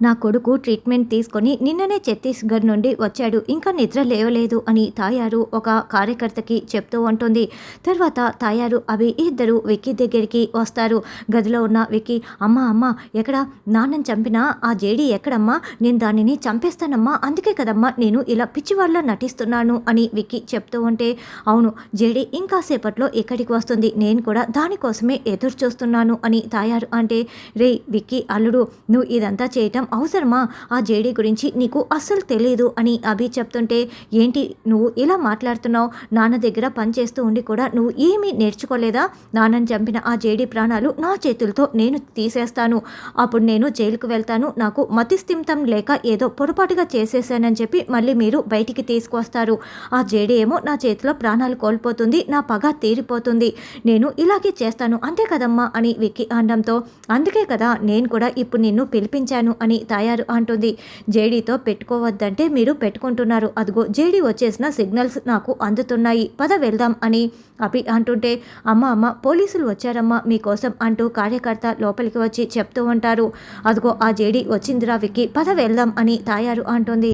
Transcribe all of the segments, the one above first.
నా కొడుకు ట్రీట్మెంట్ తీసుకొని నిన్ననే ఛత్తీస్గఢ్ నుండి వచ్చాడు. ఇంకా నిద్ర లేవలేదు అని తాయారు ఒక కార్యకర్తకి చెప్తూ ఉంటుంది. తర్వాత తాయారు అవి ఇద్దరు విక్కీ దగ్గరికి వస్తారు. గదిలో ఉన్న విక్కీ అమ్మ అమ్మ ఎక్కడ? నాన్నని చంపినా? ఆ జేడి ఎక్కడమ్మా? నేను దానిని చంపేస్తానమ్మా? అందుకే కదమ్మా నేను ఇలా పిచ్చివాళ్ళ నటిస్తున్నాను అని విక్కీ చెప్తూ ఉంటే అవును జేడి ఇంకాసేపట్లో ఇక్కడికి వస్తుంది. నేను కూడా దానికోసమే ఎదురు చూస్తున్నాను అని తాయారు అంటే రే విక్కీ అల్లుడు నువ్వు ఇదంతా చేయటం అవసరమా? ఆ జేడీ గురించి నీకు అస్సలు తెలియదు అని అభి చెప్తుంటే ఏంటి నువ్వు ఇలా మాట్లాడుతున్నావు? నాన్న దగ్గర పనిచేస్తూ ఉండి కూడా నువ్వు ఏమీ నేర్చుకోలేదా? నాన్నని చంపిన ఆ జేడీ ప్రాణాలు నా చేతులతో నేను తీసేస్తాను. అప్పుడు నేను జైలుకు వెళ్తాను. నాకు మతిస్థిమితం లేక ఏదో పొరపాటుగా చేసేసానని చెప్పి మళ్ళీ మీరు బయటికి తీసుకొస్తారు ఆ జేడీ ఏమో నా చేతిలో ప్రాణాలు కోల్పోతుంది. నా పగ తీరిపోతుంది. నేను ఇలాగే చేస్తాను. అంతే కదమ్మా అని విక్కి అనడంతో అందుకే కదా నేను కూడా ఇప్పుడు నిన్ను పిలిపించాను అని తయారు అంటుంది. జేడీతో పెట్టుకోవద్దంటే మీరు పెట్టుకుంటున్నారు. అదిగో జేడీ వచ్చేసిన సిగ్నల్స్ నాకు అందుతున్నాయి. పద వెళ్దాం అని అపి అంటుంటే అమ్మ అమ్మ పోలీసులు వచ్చారమ్మా మీకోసం అంటూ కార్యకర్త లోపలికి వచ్చి చెప్తూ ఉంటారు. అదిగో ఆ జేడీ వచ్చిందిరా విక్కి పద వెళ్దాం అని తాయారు అంటుంది.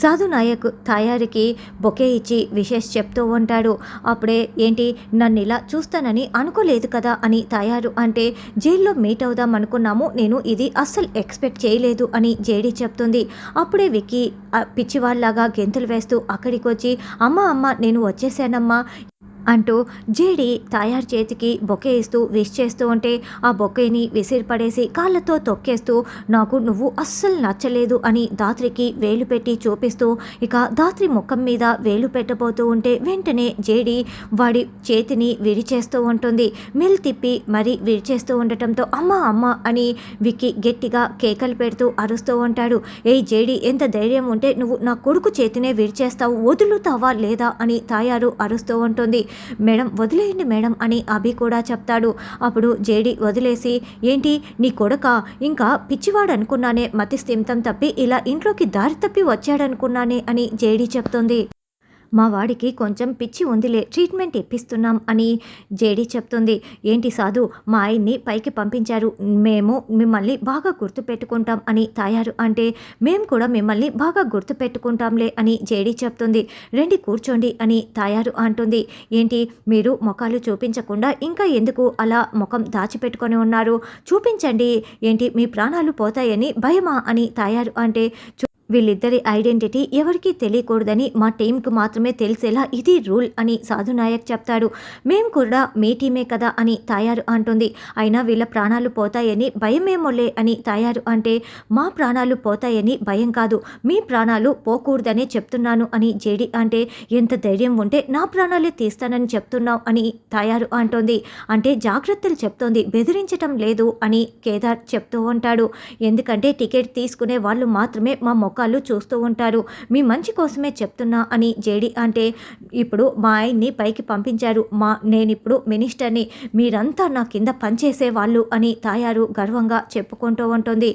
సాధు నాయక్ తాయారికి బొకే ఇచ్చి విషెస్ చెప్తూ ఉంటాడు. అప్పుడే ఏంటి నన్ను ఇలా చూస్తానని అనుకోలేదు కదా అని తయారు అంటే జైల్లో మీట్ అవుదాం అనుకున్నాము నేను ఇది అస్సలు ఎక్స్పెక్ట్ చేయలేదు అని జేడీ చెప్తుంది. అప్పుడే విక్కీ పిచ్చివాళ్ళలాగా గెంతులు వేస్తూ అక్కడికి వచ్చి అమ్మ అమ్మ నేను వచ్చేసానమ్మా అంటూ జేడి తాయారు చేతికి బొకే ఇస్తూ విష్ చేస్తూ ఉంటే ఆ బొకేని విసిరిపడేసి కాళ్ళతో తొక్కేస్తూ నాకు నువ్వు అస్సలు నచ్చలేదు అని దాత్రికి వేలు పెట్టి చూపిస్తూ ఇక దాత్రి ముఖం మీద వేలు పెట్టబోతూ ఉంటే వెంటనే జేడి వాడి చేతిని విరిచేస్తూ ఉంటుంది. మెల్ తిప్పి మరి విరిచేస్తూ ఉండటంతో అమ్మ అమ్మ అని విక్కి గట్టిగా కేకలు పెడుతూ అరుస్తూ ఉంటాడు. ఏ జేడి ఎంత ధైర్యం ఉంటే నువ్వు నా కొడుకు చేతినే విరిచేస్తావు వదులుతావా లేదా అని తాయారు అరుస్తూ ఉంటుంది. మేడం వదిలేయండి మేడం అని అభి కూడా చెప్తాడు. అప్పుడు జేడి వదిలేసి ఏంటి నీ కొడుక ఇంకా పిచ్చివాడు అనుకున్నానే మతి స్థిమితం తప్పి ఇలా ఇంట్లోకి దారి తప్పి వచ్చాడనుకున్నానే అని జేడి చెప్తుంది. మా వాడికి కొంచెం పిచ్చి ఉందిలే ట్రీట్మెంట్ ఇప్పిస్తున్నాం అని జేడి చెప్తుంది. ఏంటి సాధు మా ఆయన్ని పైకి పంపించారు. మేము మిమ్మల్ని బాగా గుర్తుపెట్టుకుంటాం అని తాయారు. అంటే మేము కూడా మిమ్మల్ని బాగా గుర్తుపెట్టుకుంటాంలే అని జేడి చెప్తుంది. రండి కూర్చోండి అని తాయారు అంటుంది. ఏంటి మీరు ముఖాలు చూపించకుండా ఇంకా ఎందుకు అలా ముఖం దాచిపెట్టుకొని ఉన్నారు? చూపించండి. ఏంటి మీ ప్రాణాలు పోతాయని భయమా అని తాయారు. అంటే వీళ్ళిద్దరి ఐడెంటిటీ ఎవరికీ తెలియకూడదని మా టీంకు మాత్రమే తెలిసేలా ఇది రూల్ అని సాధు నాయక్ చెప్తాడు. మేము కూడా మీ టీమే కదా అని తాయారు అంటుంది. అయినా వీళ్ళ ప్రాణాలు పోతాయని భయమేమోలే అని తాయారు అంటే మా ప్రాణాలు పోతాయని భయం కాదు. మీ ప్రాణాలు పోకూడదనే చెప్తున్నాను అని జేడి అంటే ఎంత ధైర్యం ఉంటే నా ప్రాణాలే తీస్తానని చెప్తున్నావు అని తాయారు అంటోంది. అంటే జాగ్రత్తలు చెప్తోంది బెదిరించటం లేదు అని కేదార్ చెప్తూ ఉంటాడు. ఎందుకంటే టికెట్ తీసుకునే వాళ్ళు మాత్రమే మా మోకాళ్ళు చూస్తూ ఉంటారు. మీ మంచి కోసమే చెప్తున్నా అని జేడి అంటే ఇప్పుడు మా ఆయన్ని పైకి పంపించారు. మా నేనిప్పుడు మినిస్టర్ని. మీరంతా నా కింద పనిచేసే వాళ్ళు అని తాయారు గర్వంగా చెప్పుకుంటూ ఉంటుంది.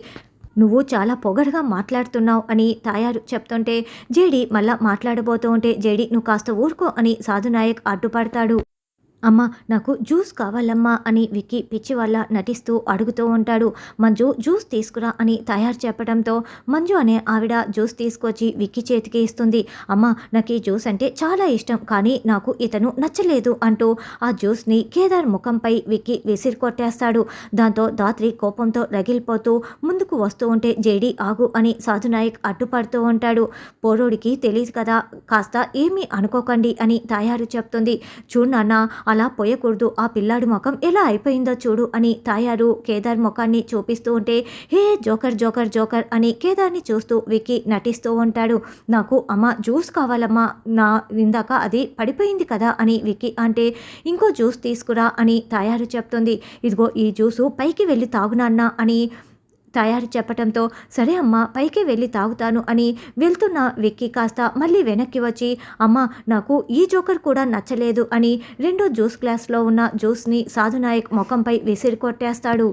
నువ్వు చాలా పొగరుగా మాట్లాడుతున్నావు అని తాయారు చెప్తుంటే జేడి మళ్ళా మాట్లాడబోతూ ఉంటే జేడి నువ్వు కాస్త ఊరుకో అని సాధునాయక్ అడ్డుపడతాడు. అమ్మ నాకు జ్యూస్ కావాలమ్మా అని విక్కీ పిచ్చి వల్ల నటిస్తూ అడుగుతూ ఉంటాడు. మంజు జ్యూస్ తీసుకురా అని తయారు చెప్పడంతో మంజు అనే ఆవిడ జ్యూస్ తీసుకొచ్చి విక్కీ చేతికి ఇస్తుంది. అమ్మ నాకు ఈ జ్యూస్ అంటే చాలా ఇష్టం కానీ నాకు ఇతను నచ్చలేదు అంటూ ఆ జ్యూస్ని కేదార్ ముఖంపై విక్కీ విసిరి కొట్టేస్తాడు దాంతో దాత్రి కోపంతో రగిలిపోతూ ముందుకు వస్తూ ఉంటే జేడి ఆగు అని సాధునాయక్ అడ్డుపడుతూ ఉంటాడు. పోరోడికి తెలియదు కదా కాస్త ఏమీ అనుకోకండి అని తయారు చెప్తుంది. చూడు నాన్న అలా పోయకూడదు. ఆ పిల్లాడి ముఖం ఎలా అయిపోయిందో చూడు అని తాయారు కేదార్ ముఖాన్ని చూపిస్తూ ఉంటే హే జోకర్ జోకర్ జోకర్ అని కేదార్ని చూస్తూ విక్కీ నటిస్తూ ఉంటాడు. నాకు అమ్మ జ్యూస్ కావాలమ్మా నా ఇందాక అది పడిపోయింది కదా అని విక్కీ అంటే ఇంకో జ్యూస్ తీసుకురా అని తాయారు చెప్తుంది. ఇదిగో ఈ జ్యూసు పైకి వెళ్ళి తాగునాన్నా అని తయారు చెప్పటంతో సరే అమ్మ పైకి వెళ్ళి తాగుతాను అని వెళ్తున్న విక్కీ కాస్త మళ్ళీ వెనక్కి వచ్చి అమ్మ నాకు ఈ జోకర్ కూడా నచ్చలేదు అని రెండో జ్యూస్ గ్లాస్లో ఉన్న జ్యూస్ని సాధునాయక్ ముఖంపై విసిరి కొట్టేస్తాడు.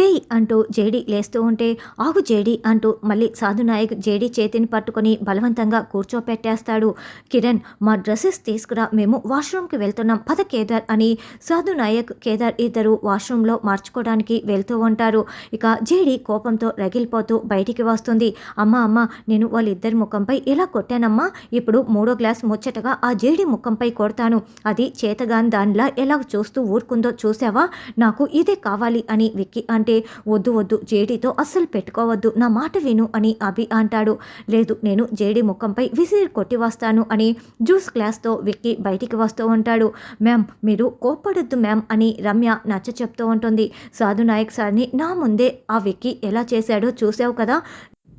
ఏయ్ అంటూ జేడి లేస్తూ ఉంటే ఆగు జేడి అంటూ మళ్ళీ సాధునాయక్ జేడి చేతిని పట్టుకొని బలవంతంగా కూర్చోపెట్టేస్తాడు. కిరణ్ మా డ్రెస్సెస్ తీసుకురా మేము వాష్రూమ్కి వెళ్తున్నాం పద కేదార్ అని సాధునాయక్ కేదార్ ఇద్దరు వాష్రూమ్లో మార్చుకోవడానికి వెళ్తూ ఉంటారు. ఇక జేడి కోపంతో రగిలిపోతూ బయటికి వస్తుంది. అమ్మ అమ్మ నేను వాళ్ళిద్దరి ముఖంపై ఇలా కొట్టానమ్మా? ఇప్పుడు మూడో గ్లాస్ ముచ్చటగా ఆ జేడి ముఖంపై కొడతాను. అది చేతగాని దానిలా ఎలా చూస్తూ ఊరుకుందో చూసావా? నాకు ఇదే కావాలి అని విక్కి అంటే వద్దు వద్దు జేడీతో అస్సలు పెట్టుకోవద్దు నా మాట విను అని అభి అంటాడు. లేదు నేను జేడీ ముఖంపై విసిరి కొట్టి వస్తాను అని జ్యూస్ గ్లాస్తో విక్కి బయటికి వస్తూ ఉంటాడు. మ్యామ్ మీరు కోప్పడొద్దు మ్యామ్ అని రమ్య నచ్చ చెప్తూ ఉంటుంది. సాధు నాయక్ సార్ని నా ముందే ఆ విక్కి ఎలా చేశాడో చూసావు కదా?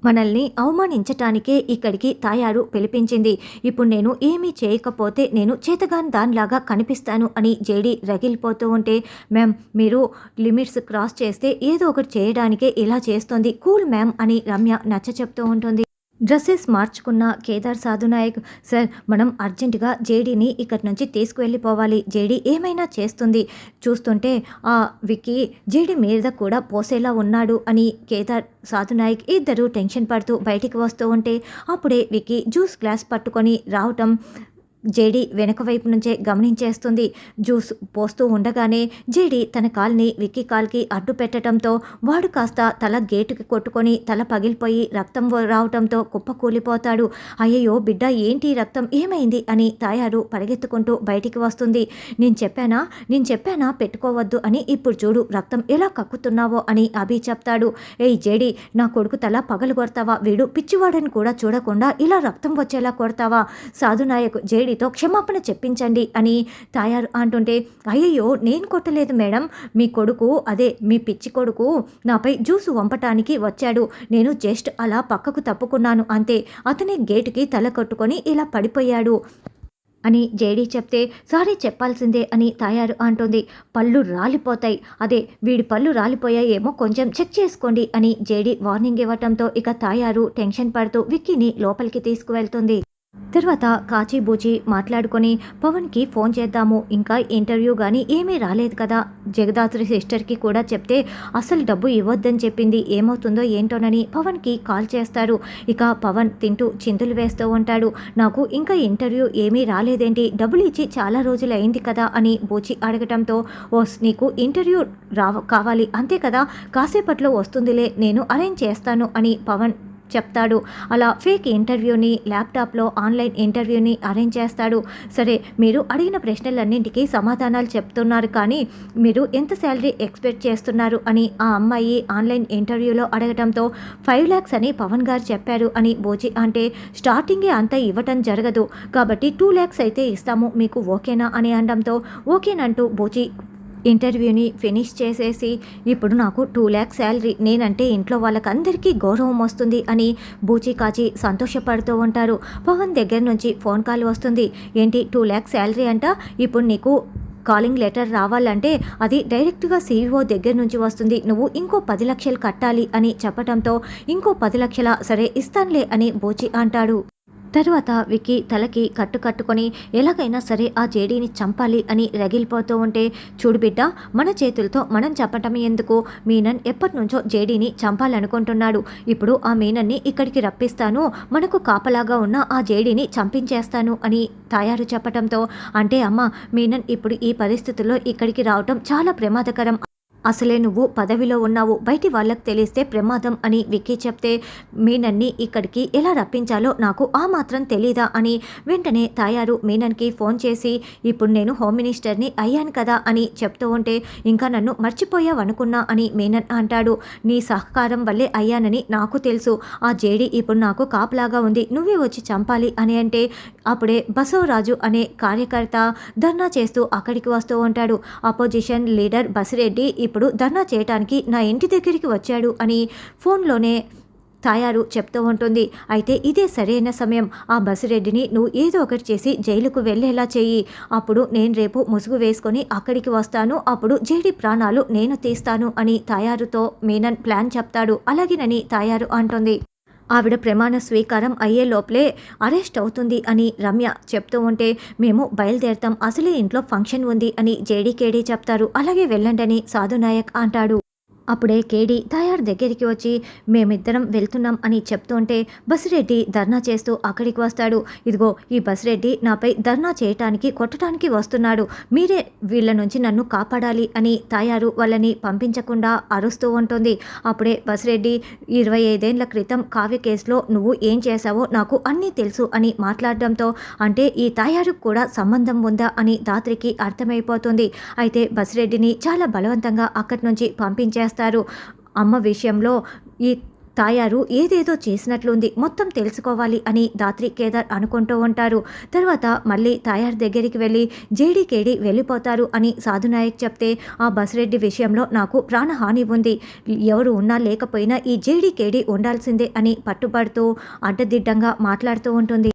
మనల్ని అవమానించటానికే ఇక్కడికి తాయారు పిలిపించింది. ఇప్పుడు నేను ఏమీ చేయకపోతే నేను చేతగాని దానిలాగా కనిపిస్తాను అని జేడి రగిలిపోతూ ఉంటే మ్యామ్ మీరు లిమిట్స్ క్రాస్ చేస్తే ఏదో ఒకటి చేయడానికే ఇలా చేస్తుంది. కూల్ మ్యామ్ అని రమ్య నచ్చ చెప్తూ ఉంటుంది. డ్రెస్సెస్ మార్చుకున్న కేదార్ సాధునాయక్ సార్ మనం అర్జెంటుగా జేడీని ఇక్కడి నుంచి తీసుకువెళ్ళిపోవాలి. జేడీ ఏమైనా చేస్తుంది? చూస్తుంటే ఆ విక్కీ జేడీ మీద కూడా పోసేలా ఉన్నాడు అని కేదార్ సాధునాయక్ ఇద్దరు టెన్షన్ పడుతూ బయటికి వస్తూ ఉంటే అప్పుడే విక్కీ జ్యూస్ గ్లాస్ పట్టుకొని రావటం జేడి వెనక వైపు నుంచే గమనించేస్తుంది. జ్యూస్ పోస్తూ ఉండగానే జేడి తన కాల్ని విక్కీ కాల్కి అడ్డు పెట్టడంతో వాడు కాస్త తల గేటుకి కొట్టుకొని తల పగిలిపోయి రక్తం వ- రావటంతో కుప్పకూలిపోతాడు అయ్యయ్యో బిడ్డ ఏంటి రక్తం? ఏమైంది? అని తాయారు పరిగెత్తుకుంటూ బయటికి వస్తుంది. నేను చెప్పానా? నేను చెప్పానా? పెట్టుకోవద్దు అని ఇప్పుడు చూడు రక్తం ఎలా కక్కుతున్నావో అని అభి చెప్తాడు. ఏయ్ జేడి నా కొడుకు తల పగలు కొడతావా? వీడు పిచ్చివాడని కూడా చూడకుండా ఇలా రక్తం వచ్చేలా కొడతావా? సాధునాయకు జేడి తండ్రితో క్షమాపణ చెప్పించండి అని తాయారు అంటుంటే అయ్యయ్యో నేను కొట్టలేదు మేడం. మీ కొడుకు అదే మీ పిచ్చి కొడుకు నాపై జ్యూసు వంపటానికి వచ్చాడు. నేను జస్ట్ అలా పక్కకు తప్పుకున్నాను అంతే. అతని గేటుకి తల కట్టుకొని ఇలా పడిపోయాడు అని జేడీ చెప్తే సారీ చెప్పాల్సిందే అని తాయారు అంటుంది. పళ్ళు రాలిపోతాయి. అదే వీడి పళ్ళు రాలిపోయాయేమో కొంచెం చెక్ చేసుకోండి అని జేడీ వార్నింగ్ ఇవ్వటంతో ఇక తాయారు టెన్షన్ పడుతూ విక్కీని లోపలికి తీసుకువెళ్తుంది. తర్వాత కాచిబూచి మాట్లాడుకొని పవన్కి ఫోన్ చేద్దాము ఇంకా ఇంటర్వ్యూ కానీ ఏమీ రాలేదు కదా. జగదాత్రి సిస్టర్కి కూడా చెప్తే అసలు డబ్బు ఇవ్వద్దని చెప్పింది ఏమవుతుందో ఏంటోనని పవన్కి కాల్ చేస్తారు. ఇక పవన్ తింటూ చిందులు వేస్తూ ఉంటాడు. నాకు ఇంకా ఇంటర్వ్యూ ఏమీ రాలేదేంటి? డబ్బులు ఇచ్చి చాలా రోజులు అయింది కదా అని బూచి అడగటంతో ఓస్ నీకు ఇంటర్వ్యూ రావ కావాలి. అంతే కదా. కాసేపట్లో వస్తుందిలే నేను అరేంజ్ చేస్తాను అని పవన్ చెప్తాడు. అలా ఫేక్ ఇంటర్వ్యూని ల్యాప్టాప్లో ఆన్లైన్ ఇంటర్వ్యూని అరేంజ్ చేస్తాడు. సరే మీరు అడిగిన ప్రశ్నలన్నింటికీ సమాధానాలు చెప్తున్నారు కానీ మీరు ఎంత శాలరీ ఎక్స్పెక్ట్ చేస్తున్నారు అని ఆ అమ్మాయి ఆన్లైన్ ఇంటర్వ్యూలో అడగడంతో ఫైవ్ ల్యాక్స్ అని పవన్ గారు చెప్పారు అని బోజీ అంటే స్టార్టింగే అంత ఇవ్వటం జరగదు. కాబట్టి టూ ల్యాక్స్ అయితే ఇస్తాము మీకు ఓకేనా అని అనడంతో ఓకేనంటూ బోజీ ఇంటర్వ్యూని ఫినిష్ చేసేసి ఇప్పుడు నాకు టూ ల్యాక్స్ శాలరీ నేనంటే ఇంట్లో వాళ్ళకందరికీ గౌరవం వస్తుంది అని బూచి కాచి సంతోషపడుతూ ఉంటారు. పవన్ దగ్గర నుంచి ఫోన్ కాల్ వస్తుంది. ఏంటి టూ ల్యాక్స్ శాలరీ అంట? ఇప్పుడు నీకు కాలింగ్ లెటర్ రావాలంటే అది డైరెక్ట్గా సీఈఓ దగ్గర నుంచి వస్తుంది. నువ్వు ఇంకో పది లక్షలు కట్టాలి అని చెప్పటంతో ఇంకో పది లక్షల సరే ఇస్తానులే అని బోచి అంటాడు. తర్వాత విక్కీ తలకి కట్టు కట్టుకొని ఎలాగైనా సరే ఆ జేడీని చంపాలి అని రగిలిపోతూ ఉంటే చూడు బిడ్డ మన చేతులతో మనం చంపటం ఎందుకు? మీనన్ ఎప్పటి నుంచో జేడీని చంపాలనుకుంటున్నాడు. ఇప్పుడు ఆ మీనన్ని ఇక్కడికి రప్పిస్తాను మనకు కాపలాగా ఉన్న ఆ జేడీని చంపించేస్తాను అని తయారు చెప్పటంతో అంటే అమ్మ మీనన్ ఇప్పుడు ఈ పరిస్థితుల్లో ఇక్కడికి రావటం చాలా ప్రమాదకరం అసలే నువ్వు పదవిలో ఉన్నావు బయటి వాళ్ళకి తెలిస్తే ప్రమాదం అని విక్కీ చెప్తే మీనన్ని ఇక్కడికి ఎలా రప్పించాలో నాకు ఆ మాత్రం తెలీదా అని వెంటనే తాయారు మీనన్కి ఫోన్ చేసి ఇప్పుడు నేను హోమ్ మినిస్టర్ని అయ్యాను కదా అని చెప్తూ ఉంటే ఇంకా నన్ను మర్చిపోయావనుకున్నా అని మీనన్ అంటాడు. నీ సహకారం వల్లే అయ్యానని నాకు తెలుసు. ఆ జేడి ఇప్పుడు నాకు కాపలాగా ఉంది. నువ్వే వచ్చి చంపాలి అని అంటే అప్పుడే బసవరాజు అనే కార్యకర్త ధర్నా చేస్తూ అక్కడికి వస్తూ ఉంటాడు. అపోజిషన్ లీడర్ బసిరెడ్డి ఇప్పుడు ధర్నా చేయటానికి నా ఇంటి దగ్గరికి వచ్చాడు అని ఫోన్లోనే తాయారు చెప్తూ ఉంటుంది. అయితే ఇదే సరైన సమయం. ఆ బసిరెడ్డిని నువ్వు ఏదో ఒకటి చేసి జైలుకు వెళ్ళేలా చెయ్యి. అప్పుడు నేను రేపు ముసుగు వేసుకొని అక్కడికి వస్తాను. అప్పుడు జేడి ప్రాణాలు నేను తీస్తాను అని తాయారుతో మీనన్ ప్లాన్ చెప్తాడు. అలాగేనని తాయారు అంటుంది. ఆవిడ ప్రమాణ స్వీకారం అయ్యే లోపలే అరెస్ట్ అవుతుంది అని రమ్య చెప్తూ ఉంటే మేము బయలుదేరతాం. అసలే ఇంట్లో ఫంక్షన్ ఉంది అని జేడీకేడీ చెప్తారు. అలాగే వెళ్ళండి అని సాధునాయక్ అంటాడు. అప్పుడే కేడి తాయారు దగ్గరికి వచ్చి మేమిద్దరం వెళ్తున్నాం అని చెప్తుంటే బసిరెడ్డి ధర్నా చేస్తూ అక్కడికి వస్తాడు. ఇదిగో ఈ బసిరెడ్డి నాపై ధర్నా చేయటానికి కొట్టడానికి వస్తున్నాడు. మీరే వీళ్ళ నుంచి నన్ను కాపాడాలి అని తాయారు వాళ్ళని పంపించకుండా అరుస్తూ ఉంటుంది. అప్పుడే బసిరెడ్డి ఇరవై ఐదేళ్ళ క్రితం కావ్య కేసులో నువ్వు ఏం చేశావో నాకు అన్నీ తెలుసు అని మాట్లాడడంతో అంటే ఈ తాయారుకు కూడా సంబంధం ఉందా అని దాత్రికి అర్థమైపోతుంది. అయితే బసిరెడ్డిని చాలా బలవంతంగా అక్కడి నుంచి పంపించేస్తారు అమ్మ విషయంలో ఈ తాయారు ఏదేదో చేసినట్లుంది. మొత్తం తెలుసుకోవాలి అని దాత్రి కేదార్ అనుకుంటూ ఉంటారు. తర్వాత మళ్ళీ తాయారు దగ్గరికి వెళ్ళి జేడీకేడి వెళ్ళిపోతారు అని సాధునాయక్ చెప్తే ఆ బసిరెడ్డి విషయంలో నాకు ప్రాణహాని ఉంది. ఎవరు ఉన్నా లేకపోయినా ఈ జేడీకేడి ఉండాల్సిందే అని పట్టుబడుతూ అడ్డదిడ్డంగా మాట్లాడుతూ ఉంటుంది.